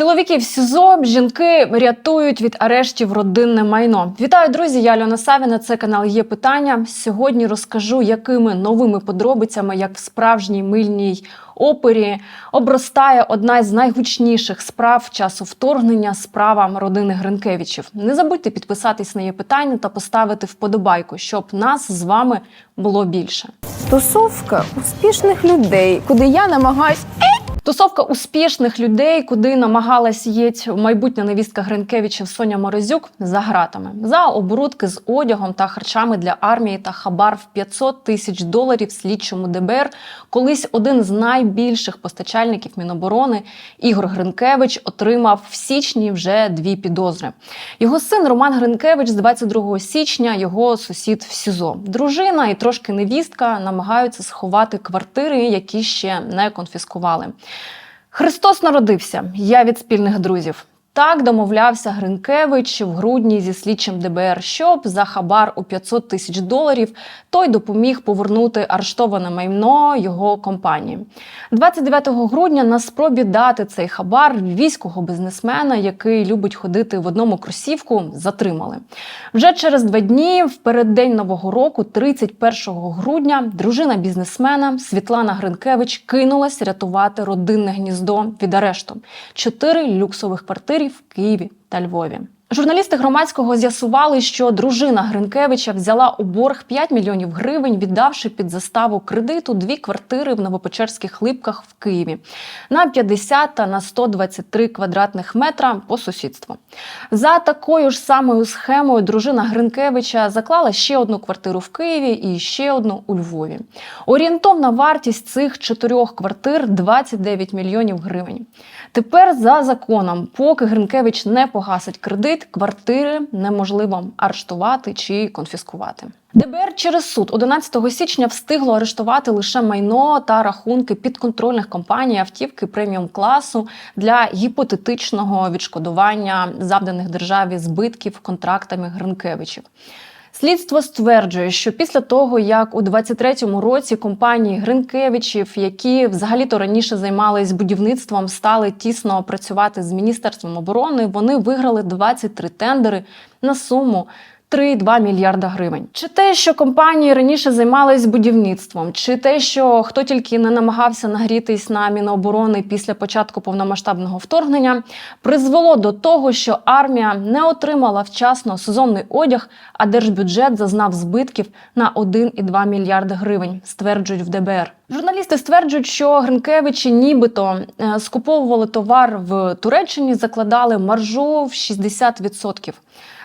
Чоловіки в СІЗО, жінки рятують від арештів родинне майно. Вітаю, друзі! Я Альона Савіна. Це канал є питання. Сьогодні розкажу, якими новими подробицями, як в справжній мильній опері, обростає одна з найгучніших справ часу вторгнення справа родини Гринкевичів. Не забудьте підписатись на є питання та поставити вподобайку, щоб нас з вами було більше. Тусовка успішних людей, куди я намагаюсь Тусовка успішних людей, куди намагалась єть майбутня невістка Гринкевичів Соня Морозюк за гратами за оборудки з одягом та харчами для армії та хабар в 500 тисяч доларів слідчому ДБР. Колись один з найбільших постачальників Міноборони Ігор Гринкевич отримав в січні вже дві підозри. Його син Роман Гринкевич з 22 січня, його сусід в СІЗО. Дружина і трошки невістка намагаються сховати квартири, які ще не конфіскували. Христос народився. Я від спільних друзів. Так домовлявся Гринкевич в грудні зі слідчим ДБР, щоб за хабар у 500 тисяч доларів той допоміг повернути арештоване майно його компанії. 29 грудня на спробі дати цей хабар львівського бізнесмена, який любить ходити в одному кросівку, затримали. Вже через два дні, в переддень нового року, 31 грудня, дружина бізнесмена Світлана Гринкевич кинулась рятувати родинне гніздо від арешту. Чотири люксових квартири в Києві та Львові. Журналісти громадського з'ясували, що дружина Гринкевича взяла у борг 5 мільйонів гривень, віддавши під заставу кредиту дві квартири в Новопечерських липках в Києві на 50 та на 123 квадратних метра по сусідству. За такою ж самою схемою дружина Гринкевича заклала ще одну квартиру в Києві і ще одну у Львові. Орієнтовна вартість цих чотирьох квартир 29 мільйонів гривень. Тепер за законом, поки Гринкевич не погасить кредит, квартири неможливо арештувати чи конфіскувати. ДБР через суд 11 січня встигло арештувати лише майно та рахунки підконтрольних компаній автівки преміум класу для гіпотетичного відшкодування завданих державі збитків контрактами Гринкевичів. Слідство стверджує, що після того, як у 23-му році компанії Гринкевичів, які взагалі-то раніше займались будівництвом, стали тісно працювати з міністерством оборони, вони виграли 23 тендери на суму. 3,2 мільярда гривень. Чи те, що компанії раніше займались будівництвом, чи те, що хто тільки не намагався нагрітись на міноборони після початку повномасштабного вторгнення, призвело до того, що армія не отримала вчасно сезонний одяг, а держбюджет зазнав збитків на 1,2 мільярди гривень, стверджують в ДБР. Журналісти стверджують, що Гринкевичі нібито е, скуповували товар в Туреччині, закладали маржу в 60%.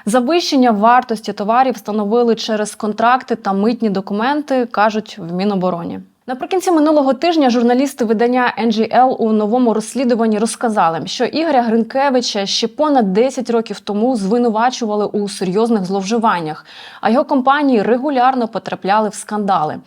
Завищення вартості товарів встановили через контракти та митні документи, кажуть в Мінобороні. Наприкінці минулого тижня журналісти видання NGL у новому розслідуванні розказали, що Ігоря Гринкевича ще понад 10 років тому звинувачували у серйозних зловживаннях, а його компанії регулярно потрапляли в скандали.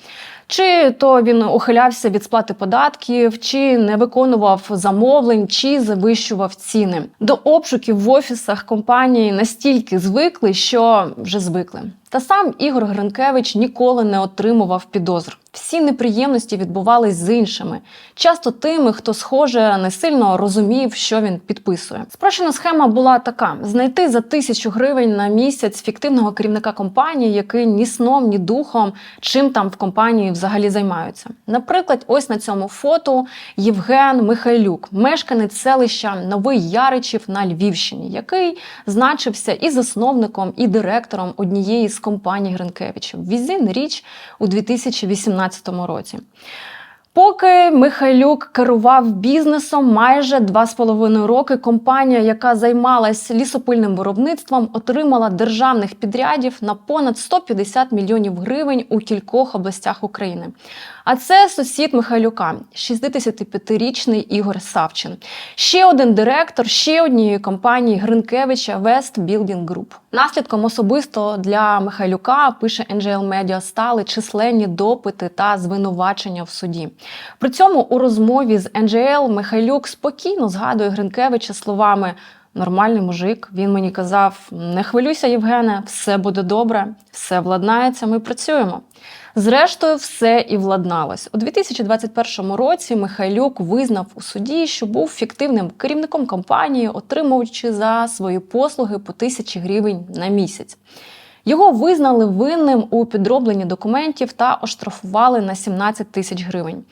Чи то він ухилявся від сплати податків, чи не виконував замовлень, чи завищував ціни. До обшуків в офісах компанії настільки звикли, що вже звикли. Та сам Ігор Гринкевич ніколи не отримував підозр. Всі неприємності відбувались з іншими, часто тими, хто, схоже, не сильно розумів, що він підписує. Спрощена схема була така: знайти за тисячу гривень на місяць фіктивного керівника компанії, який ні сном, ні духом, чим там в компанії взагалі займаються. Наприклад, ось на цьому фото Євген Михайлюк, мешканець селища Новий Яричів на Львівщині, який значився і засновником, і директором однієї з компаній Гринкевичів. Візин річ у 2018 році. Поки Михайлюк керував бізнесом майже два з половиною роки, компанія, яка займалась лісопильним виробництвом, отримала державних підрядів на понад 150 мільйонів гривень у кількох областях України. А це сусід Михайлюка, 65-річний Ігор Савчин. Ще один директор ще однієї компанії Гринкевича West Building Group. Наслідком особисто для Михайлюка пише NGL Media, стали численні допити та звинувачення в суді. При цьому у розмові з NGL Михайлюк спокійно згадує Гринкевича словами. Нормальний мужик. Він мені казав: не хвилюйся, Євгене, все буде добре, все владнається, ми працюємо. Зрештою, все і владналось. У 2021 році Михайлюк визнав у суді, що був фіктивним керівником компанії, отримуючи за свої послуги по тисячі гривень на місяць. Його визнали винним у підробленні документів та оштрафували на 17 тисяч гривень.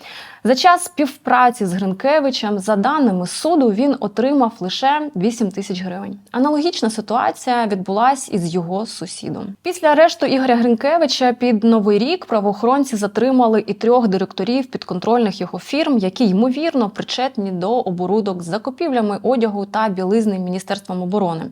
За час співпраці з Гринкевичем, за даними суду, він отримав лише 8 тисяч гривень. Аналогічна ситуація відбулась із його сусідом. Після арешту Ігоря Гринкевича під новий рік правоохоронці затримали і трьох директорів підконтрольних його фірм, які ймовірно причетні до оборудок з закупівлями одягу та білизни Міністерством оборони.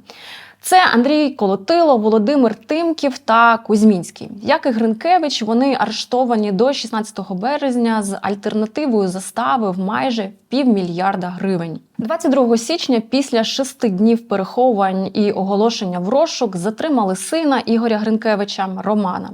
Це Андрій Колотило, Володимир Тимків та Кузьмінський. Як і Гринкевич, вони арештовані до 16 березня з альтернативою застави в майже півмільярда гривень. 22 січня, після шести днів переховувань і оголошення в розшук, затримали сина Ігоря Гринкевича Романа.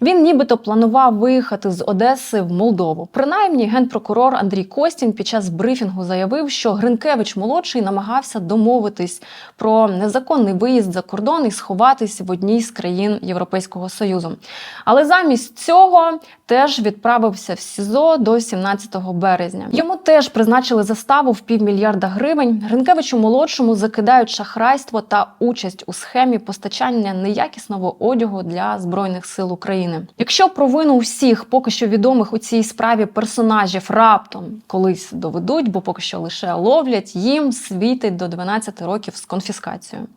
Він нібито планував виїхати з Одеси в Молдову. Принаймні, генпрокурор Андрій Костін під час брифінгу заявив, що Гринкевич молодший намагався домовитись про незаконний виїзд за кордон і сховатись в одній з країн Європейського союзу. Але замість цього теж відправився в СІЗО до 17 березня. Йому теж призначили заставу в півмільярда гривень. Гринкевичу молодшому закидають шахрайство та участь у схемі постачання неякісного одягу для збройних сил України. Якщо провину всіх поки що відомих у цій справі персонажів раптом колись доведуть, бо поки що лише ловлять, їм світить до 12 років з конфіскацією.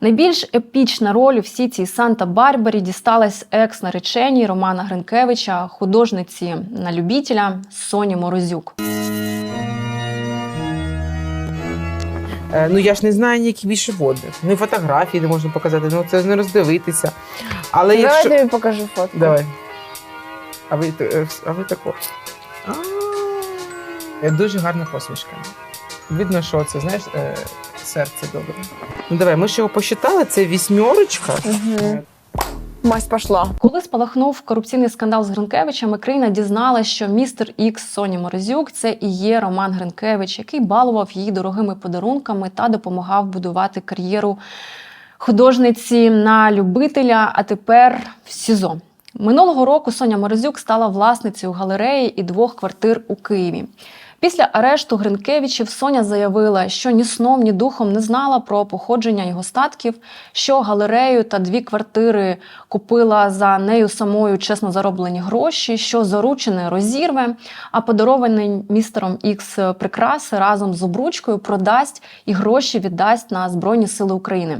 Найбільш епічна роль у всій цій Санта-Барбарі дісталась екс-нареченій Романа Гринкевича, художниці на любітеля Соні Морозюк. Ну я ж не знаю ніяких більше водних. Ну і фотографії не можна показати, ну це ж не роздивитися. Але Давай якщо. тобі покажу фотку. Давай. А ви, е, а ви тако. Е, Дуже гарна посмішка. Видно, що це, знаєш, е, серце добре. Ну давай, ми ж його посчитали, це вісьмерочка. Угу. Мась пошла. Коли спалахнув корупційний скандал з Гринкевичем, країна дізналася, що містер Ікс Соні Морозюк це і є Роман Гринкевич, який балував її дорогими подарунками та допомагав будувати кар'єру художниці на любителя, а тепер в СІЗО. Минулого року Соня Морозюк стала власницею галереї і двох квартир у Києві. Після арешту Гринкевичів Соня заявила, що ні сном, ні духом не знала про походження його статків, що галерею та дві квартири купила за нею самою чесно зароблені гроші, що заручене розірве, а подарований містером Ікс прикраси разом з обручкою продасть і гроші віддасть на Збройні Сили України.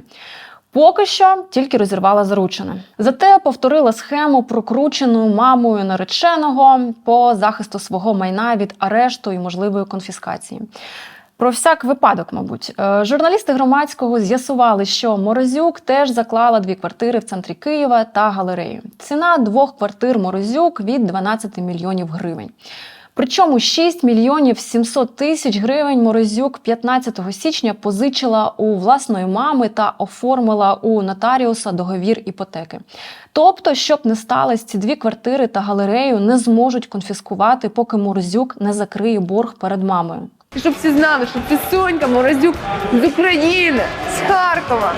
Поки що тільки розірвала заручене. Зате повторила схему, прокручену мамою нареченого по захисту свого майна від арешту і можливої конфіскації. Про всяк випадок, мабуть, Е, журналісти громадського з'ясували, що Морозюк теж заклала дві квартири в центрі Києва та галерею. Ціна двох квартир Морозюк від 12 мільйонів гривень. Причому 6 мільйонів 700 тисяч гривень Морозюк 15 січня позичила у власної мами та оформила у нотаріуса договір іпотеки. Тобто, щоб не сталося, ці дві квартири та галерею не зможуть конфіскувати, поки Морозюк не закриє борг перед мамою. Щоб всі знали, що це Сонька Морозюк з України, з Харкова.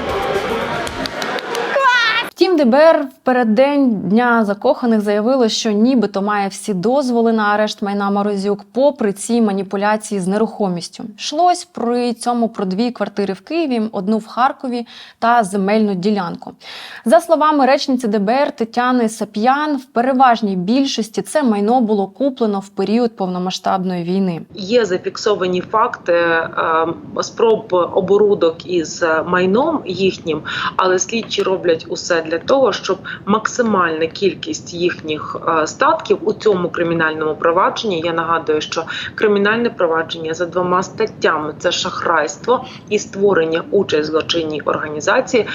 Втім, ДБР в переддень дня закоханих заявило, що нібито має всі дозволи на арешт майна Морозюк, попри ці маніпуляції з нерухомістю. Йшлось при цьому про дві квартири в Києві, одну в Харкові та земельну ділянку. За словами речниці ДБР Тетяни Сап'ян, в переважній більшості це майно було куплено в період повномасштабної війни. Є зафіксовані факти е, спроб оборудок із майном їхнім, але слідчі роблять усе для того, щоб максимальна кількість їхніх е, статків у цьому кримінальному провадженні. Я нагадую, що кримінальне провадження за двома статтями це шахрайство і створення участь в злочинній організації.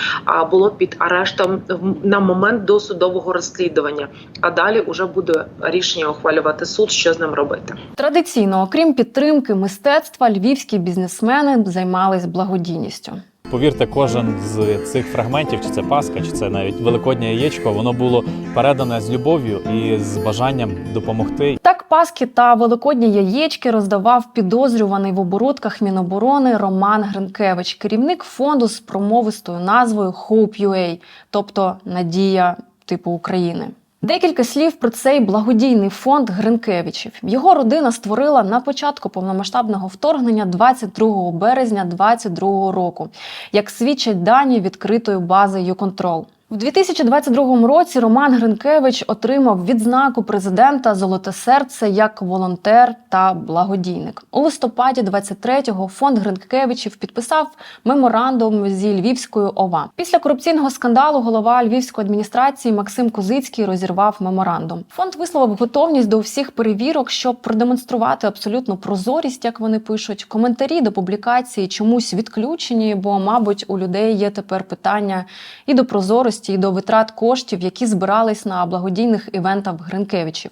Було під арештом на момент досудового розслідування. А далі вже буде рішення ухвалювати суд, що з ним робити. Традиційно, окрім підтримки мистецтва, львівські бізнесмени займались благодійністю. Повірте, кожен з цих фрагментів, чи це паска, чи це навіть великоднє яєчко, воно було передане з любов'ю і з бажанням допомогти. Так паски та великодні яєчки роздавав підозрюваний в оборудках Міноборони Роман Гринкевич, керівник фонду з промовистою назвою Hope тобто Надія типу України. Декілька слів про цей благодійний фонд Гринкевичів. Його родина створила на початку повномасштабного вторгнення 22 березня 2022 року, як свідчать дані відкритої бази «Юконтрол». У 2022 році Роман Гринкевич отримав відзнаку президента Золоте серце як волонтер та благодійник. У листопаді 23-го фонд Гринкевичів підписав меморандум зі Львівською ОВА. Після корупційного скандалу голова Львівської адміністрації Максим Козицький розірвав меморандум. Фонд висловив готовність до всіх перевірок, щоб продемонструвати абсолютну прозорість, як вони пишуть. Коментарі до публікації чомусь відключені, бо, мабуть, у людей є тепер питання і до прозорості, і до витрат коштів, які збирались на благодійних івентах Гринкевичів.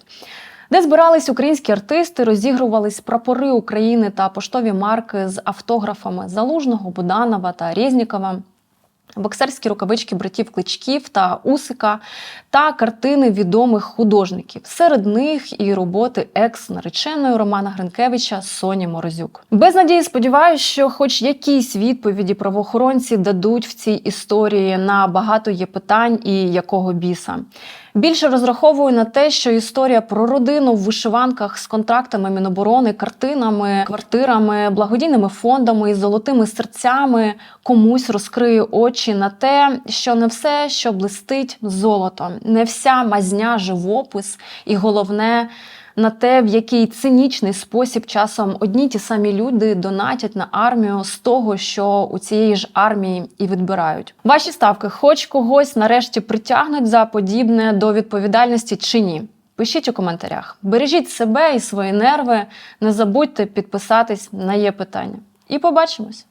Де збирались українські артисти, розігрувались прапори України та поштові марки з автографами Залужного, Буданова та Резнікова. Боксерські рукавички братів Кличків та Усика та картини відомих художників. Серед них і роботи екс-нареченої Романа Гринкевича Соні Морозюк. Без надії сподіваюся, що хоч якісь відповіді правоохоронці дадуть в цій історії на багато є питань і якого біса. Більше розраховую на те, що історія про родину в вишиванках з контрактами Міноборони, картинами, квартирами, благодійними фондами і золотими серцями комусь розкриє очі на те, що не все, що блистить золото, не вся мазня живопис, і головне. На те, в який цинічний спосіб часом одні ті самі люди донатять на армію з того, що у цієї ж армії і відбирають. Ваші ставки, хоч когось нарешті притягнуть за подібне до відповідальності чи ні? Пишіть у коментарях. Бережіть себе і свої нерви. Не забудьте підписатись на є питання. І побачимось!